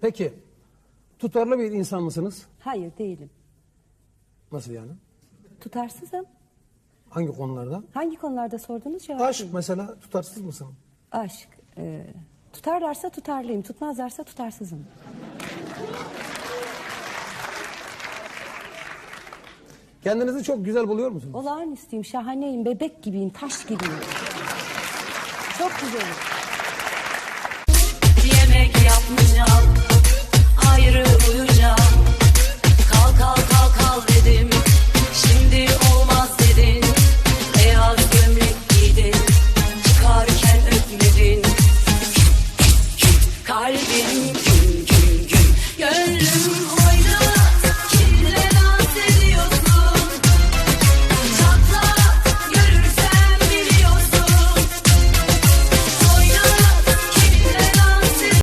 Peki tutarlı bir insan mısınız? Hayır değilim. Nasıl yani? Tutarsızım. Hangi konularda? Hangi konularda sordunuz cevap Aşk vereyim. mesela tutarsız mısın? Aşk. e, tutarlarsa tutarlıyım. Tutmazlarsa tutarsızım. Kendinizi çok güzel buluyor musunuz? Olağanüstüyüm, şahaneyim, bebek gibiyim, taş gibiyim. Çok güzelim. Kalbim